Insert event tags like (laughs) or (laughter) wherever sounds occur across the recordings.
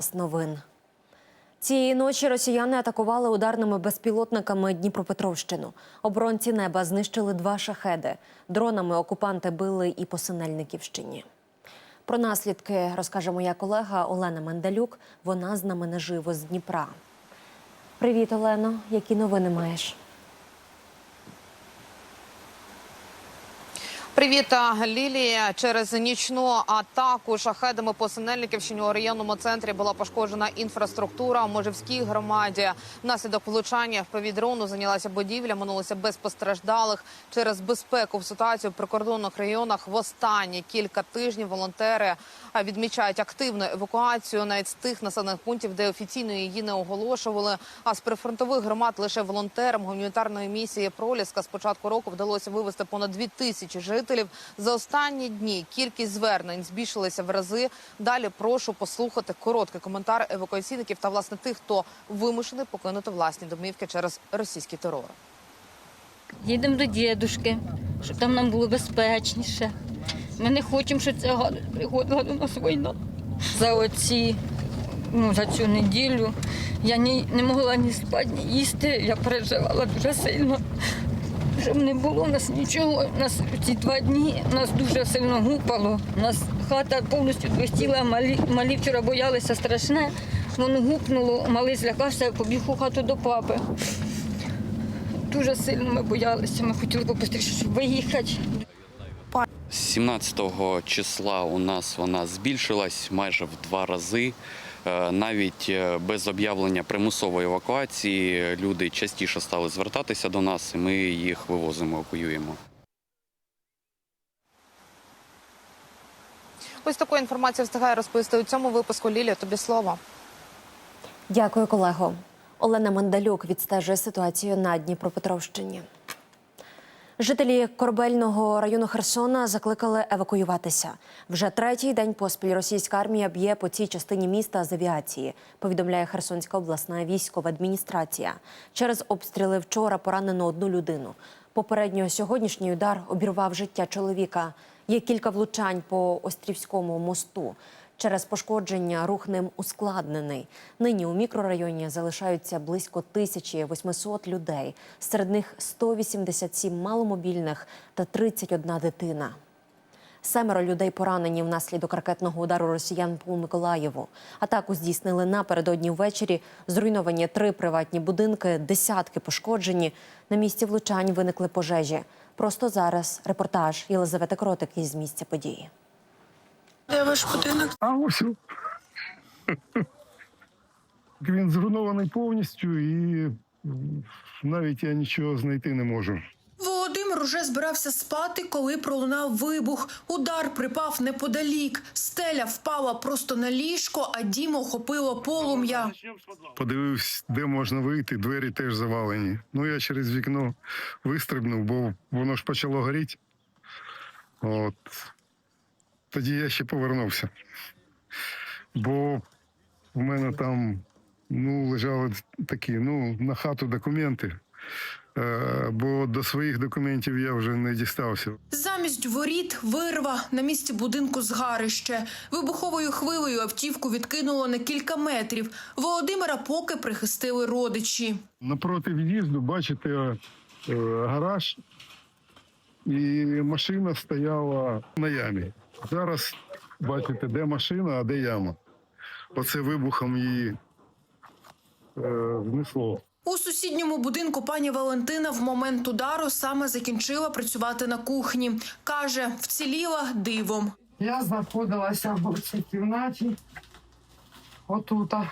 З новин. Цієї ночі росіяни атакували ударними безпілотниками Дніпропетровщину. Оборонці неба знищили два шахеди. Дронами окупанти били і по Синельниківщині. Про наслідки розкаже моя колега Олена Мендалюк. Вона з нами наживо з Дніпра. Привіт, Олено. Які новини маєш? Привіт, Лілія. Через нічну атаку шахедами по Синельниківщині у районному центрі була пошкоджена інфраструктура. У Можівській громаді внаслідок влучання в повідрону зайнялася будівля. Минулося без постраждалих через безпеку в ситуацію в прикордонних районах. В останні кілька тижнів волонтери відмічають активну евакуацію навіть з тих населених пунктів, де офіційно її не оголошували. А з прифронтових громад лише волонтерам гуманітарної місії Проліска з початку року вдалося вивезти понад дві тисячі жителів. За останні дні кількість звернень збільшилася в рази. Далі прошу послухати короткий коментар евакуаційників та власне тих, хто вимушений покинути власні домівки через російський терор. Їдемо до дідушки, щоб там нам було безпечніше. Ми не хочемо, щоб ця приходила до нас війна. За оці, ну, за цю неділю я ні, не могла ні спати, ні їсти. Я переживала дуже сильно. Щоб не було у нас нічого. У нас ці два дні нас дуже сильно гупало. У нас хата повністю двохтіла, малі, малі вчора боялися страшне. Воно гупнуло, малий злякався, побіг у хату до папи. Дуже сильно ми боялися. Ми хотіли побыстріше, щоб виїхати. 17 числа у нас вона збільшилась майже в два рази. Е, Навіть е, без об'явлення примусової евакуації люди частіше стали звертатися до нас, і ми їх вивозимо, евакуюємо. Ось таку інформацію встигає розповісти у цьому випуску. Лілія, тобі слово. Дякую, колего. Олена Мандалюк відстежує ситуацію на Дніпропетровщині. Жителі Корбельного району Херсона закликали евакуюватися. Вже третій день поспіль російська армія б'є по цій частині міста з авіації. Повідомляє Херсонська обласна військова адміністрація. Через обстріли вчора поранено одну людину. Попередньо сьогоднішній удар обірвав життя чоловіка. Є кілька влучань по Острівському мосту. Через пошкодження рух ним ускладнений. Нині у мікрорайоні залишаються близько 1800 людей. Серед них 187 маломобільних та 31 дитина. Семеро людей поранені внаслідок ракетного удару росіян по Миколаєву. Атаку здійснили напередодні ввечері. Зруйновані три приватні будинки, десятки пошкоджені. На місці влучань виникли пожежі. Просто зараз репортаж Єлизавети Кротик із місця події. Де ваш будинок? А ось. Він зруйнований повністю і навіть я нічого знайти не можу. Володимир уже збирався спати, коли пролунав вибух. Удар припав неподалік. Стеля впала просто на ліжко, а дім охопило полум'я. Подивився, де можна вийти, двері теж завалені. Ну я через вікно вистрибнув, бо воно ж почало горіти. От. Тоді я ще повернувся. Бо у мене там ну, лежали такі, ну, на хату документи. Е, бо до своїх документів я вже не дістався. Замість воріт вирва на місці будинку згарище. Вибуховою хвилею автівку відкинуло на кілька метрів. Володимира поки прихистили родичі. Напроти в'їзду бачите е, гараж, і машина стояла на ямі. Зараз бачите, де машина, а де яма. Оце вибухом її е, знесло. У сусідньому будинку пані Валентина в момент удару саме закінчила працювати на кухні. Каже, вціліла дивом. Я знаходилася в цій кімнаті. Отута.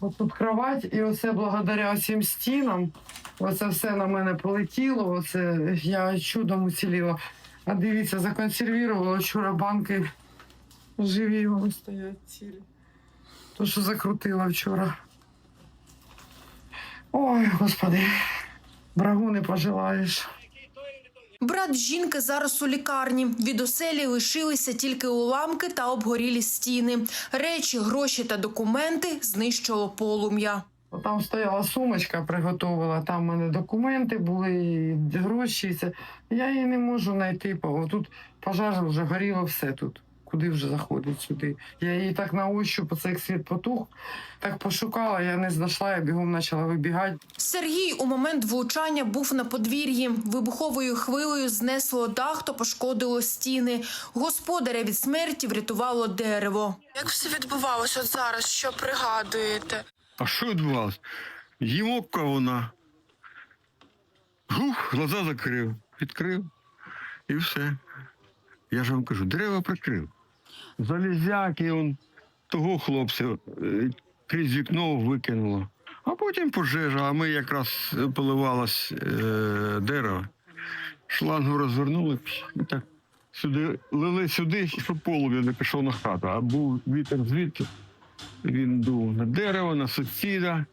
Отут кровать, і оце благодаря цим стінам. Оце все на мене полетіло. Оце я чудом уціліла. А дивіться, законсервувала вчора банки живі вони стоять цілі. То, що закрутила вчора. Ой, господи, брагу не пожелаєш. Брат жінки зараз у лікарні. Від оселі лишилися тільки уламки та обгорілі стіни. Речі, гроші та документи знищило полум'я. Там стояла сумочка, приготувала, там в мене документи були, і гроші. Це. Я її не можу знайти. Тут пожар вже горіло все тут. Куди вже заходить сюди? Я її так на ощупь, оце як світ потух, так пошукала, я не знайшла, я бігом почала вибігати. Сергій у момент влучання був на подвір'ї. Вибуховою хвилею знесло дах та пошкодило стіни. Господаря від смерті врятувало дерево. Як все відбувалося от зараз? Що пригадуєте? А що відбувалося? Їмо вона. Гух, глаза закрив, відкрив і все. Я ж вам кажу, дерева прикрив. Залізяки он того хлопця е, крізь вікно викинуло. А потім пожежа, а ми якраз поливалось е, дерево. Шлангу розвернули і так сюди, лили сюди, щоб полум'я не пішов на хату. А був вітер звідти. Він дув на дерево, на сусіда,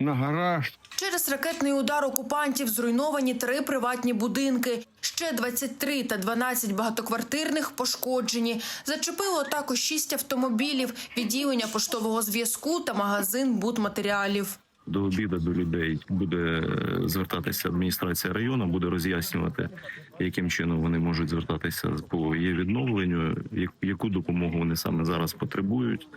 на гараж. Через ракетний удар окупантів зруйновані три приватні будинки. Ще 23 та 12 багатоквартирних пошкоджені. Зачепило також 6 автомобілів, відділення поштового зв'язку та магазин будматеріалів. до обіду до людей буде е, звертатися адміністрація району, буде роз'яснювати, яким чином вони можуть звертатися по є відновленню, яку допомогу вони саме зараз потребують.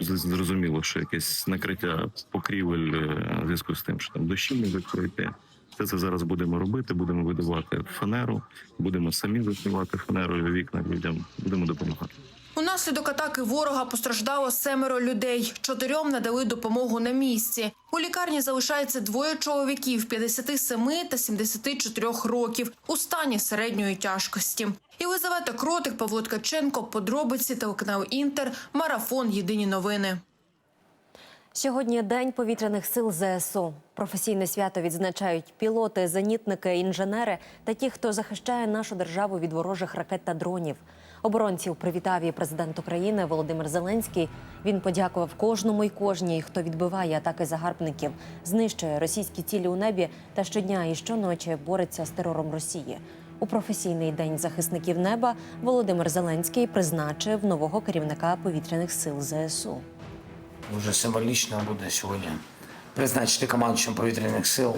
З- Зрозуміло, що якесь накриття покрівель е, в зв'язку з тим, що там дощі можуть пройти. Все це зараз будемо робити. Будемо видавати фанеру, будемо самі закривати фанерою вікна людям. Будемо допомагати. Унаслідок атаки ворога постраждало семеро людей. Чотирьом надали допомогу на місці. У лікарні залишається двоє чоловіків 57 та 74 років у стані середньої тяжкості. Єлизавета Кротик, Павло Ткаченко, подробиці телеканал Інтер, марафон. Єдині новини. Сьогодні день повітряних сил ЗСУ. Професійне свято відзначають пілоти, зенітники, інженери та ті, хто захищає нашу державу від ворожих ракет та дронів. Оборонців привітав і президент України Володимир Зеленський. Він подякував кожному і кожній, хто відбиває атаки загарбників, знищує російські цілі у небі та щодня і щоночі бореться з терором Росії. У професійний день захисників неба Володимир Зеленський призначив нового керівника повітряних сил ЗСУ. Дуже символічно буде сьогодні призначити командуючим повітряних сил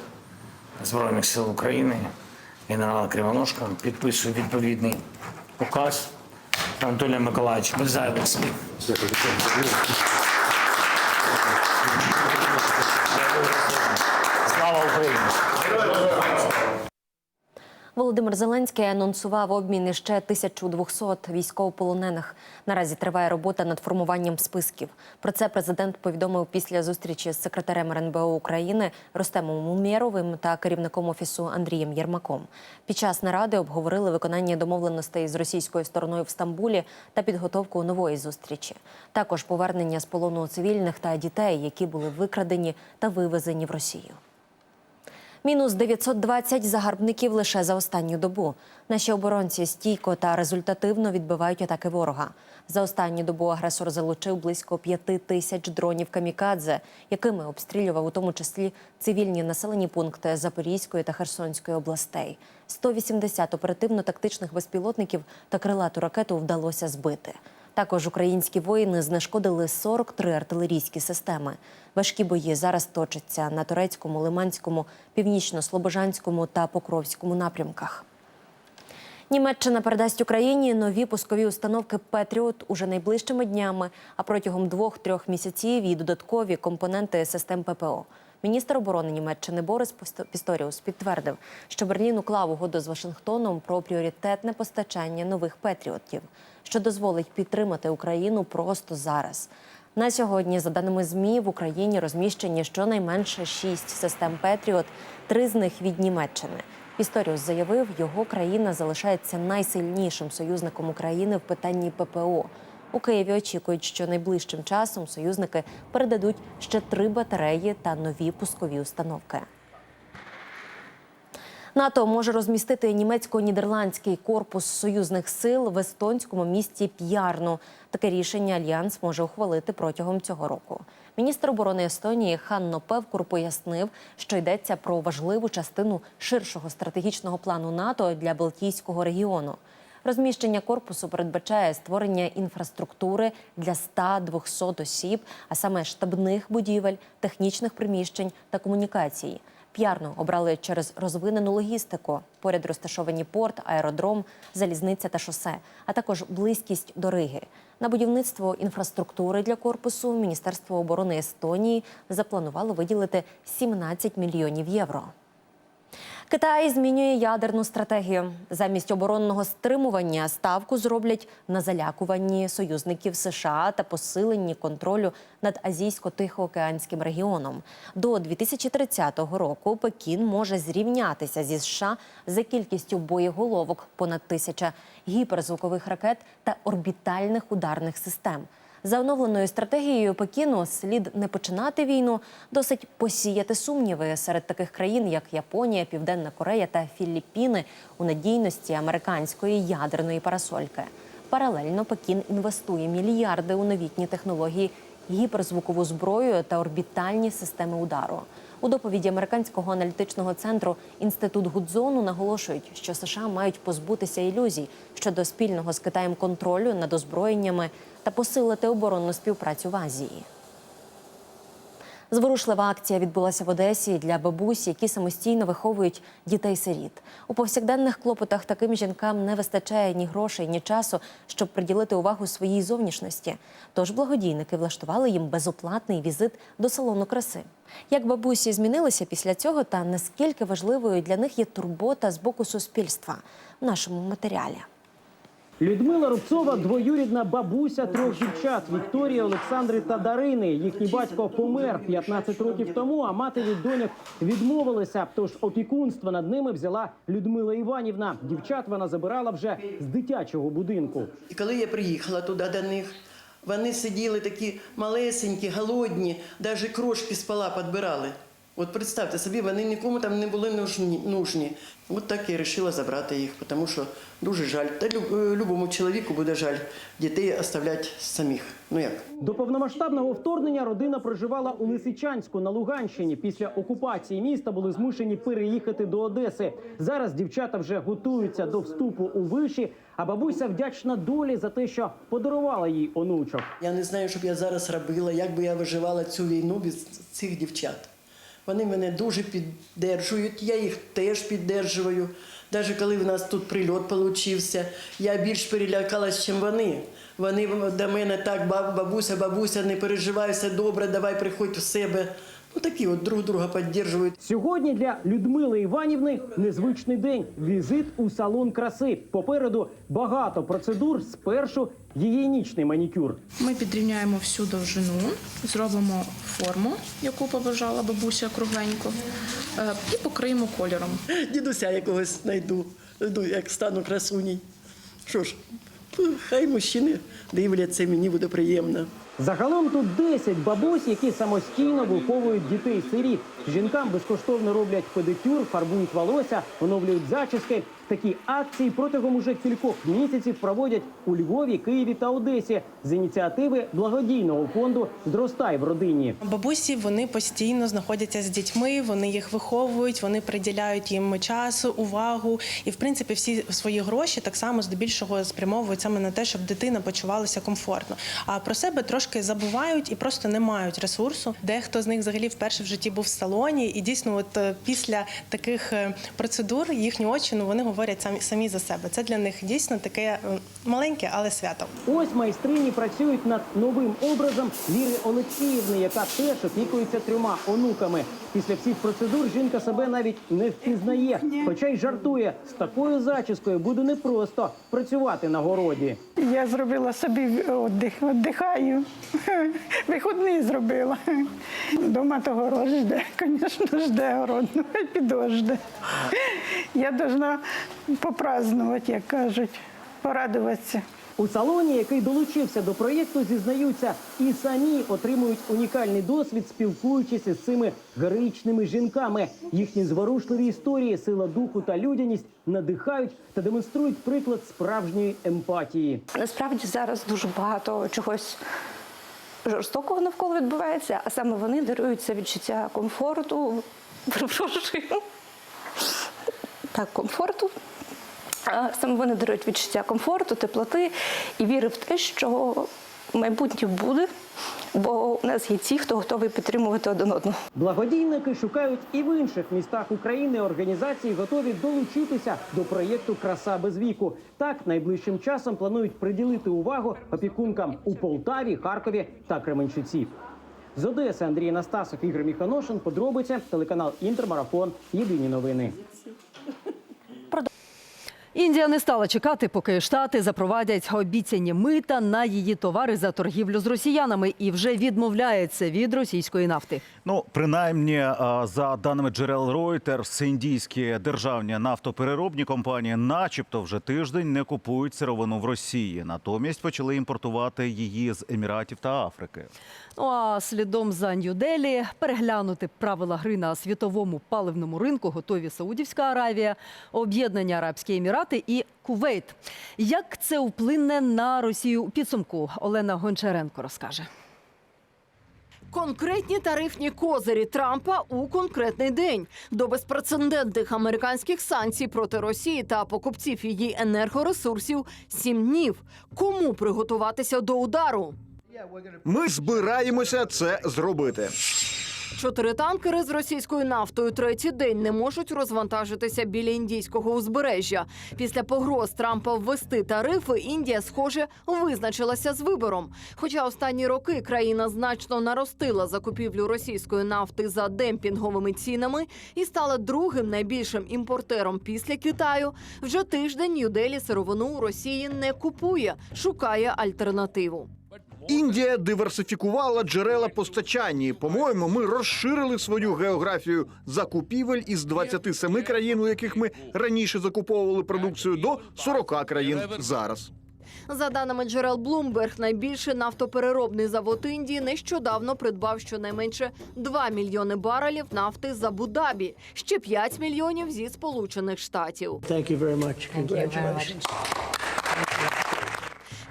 Збройних сил України генерала Кривоножка. Підписую відповідний указ Анатолія Миколаївича. Вітаю вас. Слава Володимир Зеленський анонсував обмін іще 1200 військовополонених. Наразі триває робота над формуванням списків. Про це президент повідомив після зустрічі з секретарем РНБО України Ростемом Умєровим та керівником офісу Андрієм Єрмаком. Під час наради обговорили виконання домовленостей з російською стороною в Стамбулі та підготовку нової зустрічі. Також повернення з полону цивільних та дітей, які були викрадені та вивезені в Росію. Мінус 920 загарбників лише за останню добу. Наші оборонці стійко та результативно відбивають атаки ворога. За останню добу агресор залучив близько п'яти тисяч дронів камікадзе, якими обстрілював у тому числі цивільні населені пункти Запорізької та Херсонської областей. 180 оперативно-тактичних безпілотників та крилату ракету вдалося збити. Також українські воїни знешкодили 43 артилерійські системи. Важкі бої зараз точаться на турецькому, лиманському, північно-слобожанському та покровському напрямках. Німеччина передасть Україні нові пускові установки Петріот уже найближчими днями, а протягом двох-трьох місяців і додаткові компоненти систем ППО. Міністр оборони Німеччини Борис Пісто- Пісторіус підтвердив, що Берлін уклав угоду з Вашингтоном про пріоритетне постачання нових петріотів, що дозволить підтримати Україну просто зараз. На сьогодні, за даними ЗМІ, в Україні розміщені щонайменше шість систем Петріот, три з них від Німеччини. Пісторіус заявив, його країна залишається найсильнішим союзником України в питанні ППО. У Києві очікують, що найближчим часом союзники передадуть ще три батареї та нові пускові установки. НАТО може розмістити німецько-нідерландський корпус союзних сил в естонському місті П'ярну. Таке рішення альянс може ухвалити протягом цього року. Міністр оборони Естонії Ханно Певкур пояснив, що йдеться про важливу частину ширшого стратегічного плану НАТО для Балтійського регіону. Розміщення корпусу передбачає створення інфраструктури для 100-200 осіб, а саме штабних будівель, технічних приміщень та комунікацій. П'ярну обрали через розвинену логістику. Поряд розташовані порт, аеродром, залізниця та шосе, а також близькість до Риги. На будівництво інфраструктури для корпусу Міністерство оборони Естонії запланувало виділити 17 мільйонів євро. Китай змінює ядерну стратегію. Замість оборонного стримування ставку зроблять на залякуванні союзників США та посиленні контролю над азійсько-тихоокеанським регіоном. До 2030 року Пекін може зрівнятися зі США за кількістю боєголовок понад тисяча гіперзвукових ракет та орбітальних ударних систем. За оновленою стратегією Пекіну слід не починати війну, досить посіяти сумніви серед таких країн, як Японія, Південна Корея та Філіппіни у надійності американської ядерної парасольки. Паралельно Пекін інвестує мільярди у новітні технології, гіперзвукову зброю та орбітальні системи удару. У доповіді американського аналітичного центру інститут Гудзону наголошують, що США мають позбутися ілюзій щодо спільного з Китаєм контролю над озброєннями та посилити оборонну співпрацю в Азії. Зворушлива акція відбулася в Одесі для бабусь, які самостійно виховують дітей-сиріт. У повсякденних клопотах таким жінкам не вистачає ні грошей, ні часу, щоб приділити увагу своїй зовнішності. Тож благодійники влаштували їм безоплатний візит до салону краси. Як бабусі змінилися після цього, та наскільки важливою для них є турбота з боку суспільства в нашому матеріалі. Людмила Рубцова двоюрідна бабуся трьох дівчат Вікторії, Олександри та Дарини. Їхній батько помер 15 років тому, а мати від доньок відмовилася. Тож опікунство над ними взяла Людмила Іванівна. Дівчат вона забирала вже з дитячого будинку. І коли я приїхала туди до них, вони сиділи такі малесенькі, голодні, навіть крошки з пола підбирали. От представте собі, вони нікому там не були нужні. нужні. От так я вирішила забрати їх, тому що дуже жаль. Та е, любому чоловіку буде жаль дітей оставляти самих. Ну як? До повномасштабного вторгнення родина проживала у Лисичанську на Луганщині. Після окупації міста були змушені переїхати до Одеси. Зараз дівчата вже готуються до вступу у виші. А бабуся вдячна долі за те, що подарувала їй онучок. Я не знаю, що б я зараз робила, як би я виживала цю війну без цих дівчат. Вони мене дуже піддержують, я їх теж піддержую. Навіть коли в нас тут прильот вийшов, я більш перелякалась, ніж вони. Вони до мене так, «Баб- бабуся, бабуся, не переживай, все добре, давай приходь в себе. Ну такі от друг друга підтримують. Сьогодні для Людмили Іванівни незвичний день. Візит у салон краси. Попереду багато процедур. Спершу гігієнічний манікюр. Ми підрівняємо всю довжину, зробимо форму, яку побажала бабуся кругленьку, е, і покриємо кольором. Дідуся якогось знайду, як стану красуній. Що ж, хай мужчини дивляться, мені буде приємно. Загалом тут 10 бабусь, які самостійно виховують дітей-сиріт. Жінкам безкоштовно роблять педикюр, фарбують волосся, оновлюють зачіски. Такі акції протягом уже кількох місяців проводять у Львові, Києві та Одесі з ініціативи благодійного фонду Зростай в родині. Бабусі вони постійно знаходяться з дітьми, вони їх виховують, вони приділяють їм час, увагу. І в принципі всі свої гроші так само здебільшого спрямовують саме на те, щоб дитина почувалася комфортно. А про себе трошки забувають і просто не мають ресурсу. Дехто з них взагалі вперше в житті був в салоні, і дійсно, от е, після таких е, процедур їхні очі ну вони говорять самі самі за себе. Це для них дійсно таке е, маленьке, але свято. Ось майстрині працюють над новим образом Віри Олексіївни, яка теж опікується трьома онуками. Після всіх процедур жінка себе навіть не впізнає, хоча й жартує з такою зачіскою буде непросто працювати на городі. Я зробила собі віддих, віддихаю. (laughs) Виходний зробила. Дома то город жде, звісно, жде город, ну підожде. Я повинна попразнувати, як кажуть, порадуватися. У салоні, який долучився до проєкту, зізнаються і самі отримують унікальний досвід, спілкуючись із цими героїчними жінками. Їхні зворушливі історії, сила духу та людяність надихають та демонструють приклад справжньої емпатії. Насправді зараз дуже багато чогось жорстокого навколо відбувається, а саме вони дарують це відчуття комфорту. Перепрошую. Так, комфорту. Саме вони дарують відчуття комфорту, теплоти і віри в те, що майбутнє буде, бо у нас є ті, хто готовий підтримувати один одного. Благодійники шукають і в інших містах України організації готові долучитися до проєкту Краса без віку. Так найближчим часом планують приділити увагу опікункам у Полтаві, Харкові та Кременчуці. З Одеси Андрій Настасов, Ігор Міханошин. Подробиця телеканал Інтермарафон. Єдині новини. Індія не стала чекати, поки штати запровадять обіцяні мита на її товари за торгівлю з росіянами і вже відмовляється від російської нафти. Ну, принаймні, е, за даними джерел Reuters, індійські державні нафтопереробні компанії, начебто, вже тиждень не купують сировину в Росії. Натомість почали імпортувати її з Еміратів та Африки. Ну а слідом за Нью-Делі переглянути правила гри на світовому паливному ринку готові Саудівська Аравія, Об'єднані Арабські Емірати і Кувейт. Як це вплине на Росію у підсумку? Олена Гончаренко розкаже. Конкретні тарифні козирі Трампа у конкретний день до безпрецедентних американських санкцій проти Росії та покупців її енергоресурсів сім днів. Кому приготуватися до удару? Ми збираємося це зробити. Чотири танкери з російською нафтою третій день не можуть розвантажитися біля індійського узбережжя. Після погроз Трампа ввести тарифи, Індія, схоже, визначилася з вибором. Хоча останні роки країна значно наростила закупівлю російської нафти за демпінговими цінами і стала другим найбільшим імпортером після Китаю. Вже тиждень Нью-Делі сировину у Росії не купує, шукає альтернативу. Індія диверсифікувала джерела постачання. По-моєму, ми розширили свою географію закупівель із 27 країн, у яких ми раніше закуповували продукцію, до 40 країн зараз. За даними джерел Bloomberg, найбільший нафтопереробний завод Індії нещодавно придбав щонайменше 2 мільйони барелів нафти з Абу-Дабі, ще 5 мільйонів зі Сполучених Штатів. Much. Congratulations.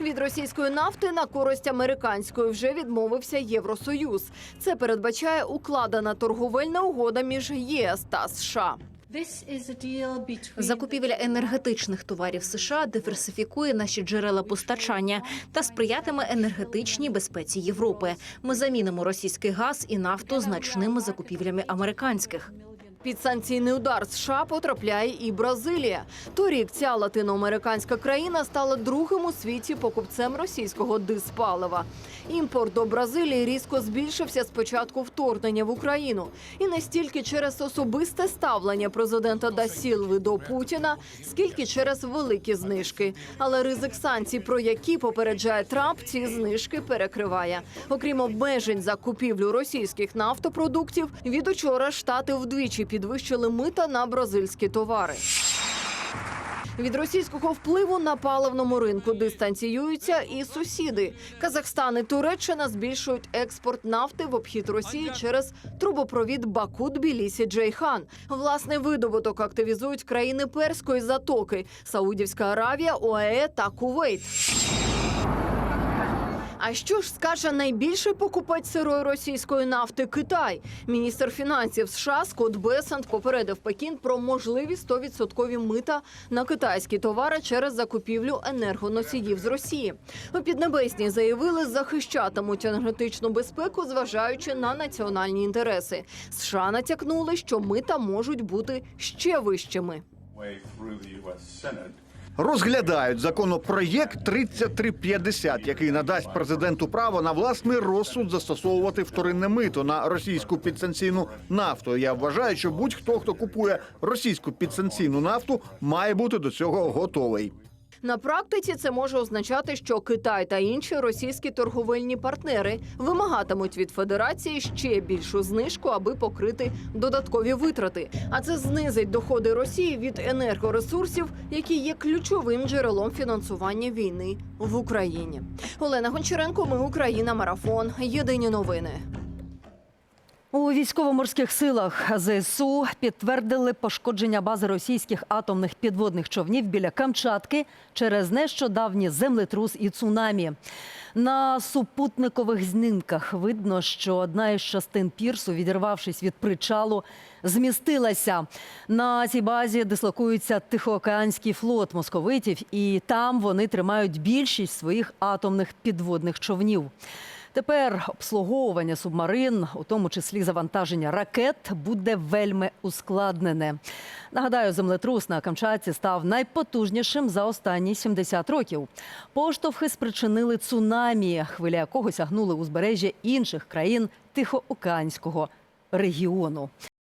Від російської нафти на користь американської вже відмовився Євросоюз. Це передбачає укладена торговельна угода між ЄС та США. Закупівля енергетичних товарів США диверсифікує наші джерела постачання та сприятиме енергетичній безпеці Європи. Ми замінимо російський газ і нафту значними закупівлями американських. Під санкційний удар США потрапляє і Бразилія. Торік ця латиноамериканська країна стала другим у світі покупцем російського диспалива. Імпорт до Бразилії різко збільшився з початку вторгнення в Україну, і не стільки через особисте ставлення президента Дасілви до Путіна, скільки через великі знижки. Але ризик санкцій, про які попереджає Трамп, ці знижки перекриває. Окрім обмежень за купівлю російських нафтопродуктів, від учора штати вдвічі підвищили мита на бразильські товари. Від російського впливу на паливному ринку дистанціюються і сусіди. Казахстан і Туреччина збільшують експорт нафти в обхід Росії через трубопровід Баку Тбілісі Джейхан. Власний видобуток активізують країни Перської затоки: Саудівська Аравія, ОАЕ та Кувейт. А що ж скаже найбільший покупець сирої російської нафти Китай? Міністр фінансів США Скотт Бесант попередив Пекін про можливі 100% мита на китайські товари через закупівлю енергоносіїв з Росії. У Піднебесній заявили, захищатимуть енергетичну безпеку, зважаючи на національні інтереси. США натякнули, що мита можуть бути ще вищими. Розглядають законопроєкт 3350, який надасть президенту право на власний розсуд застосовувати вторинне мито на російську підсанкційну нафту. Я вважаю, що будь-хто, хто купує російську підсанкційну нафту, має бути до цього готовий. На практиці це може означати, що Китай та інші російські торговельні партнери вимагатимуть від федерації ще більшу знижку, аби покрити додаткові витрати. А це знизить доходи Росії від енергоресурсів, які є ключовим джерелом фінансування війни в Україні. Олена Гончаренко, ми Україна, марафон. Єдині новини. У військово-морських силах ЗСУ підтвердили пошкодження бази російських атомних підводних човнів біля Камчатки через нещодавній землетрус і цунамі. На супутникових знімках видно, що одна із частин пірсу, відірвавшись від причалу, змістилася. На цій базі дислокується Тихоокеанський флот московитів, і там вони тримають більшість своїх атомних підводних човнів. Тепер обслуговування субмарин, у тому числі завантаження ракет, буде вельми ускладнене. Нагадаю, землетрус на Камчатці став найпотужнішим за останні 70 років. Поштовхи спричинили цунамі, хвиля якого сягнули узбережжя інших країн Тихоокеанського регіону.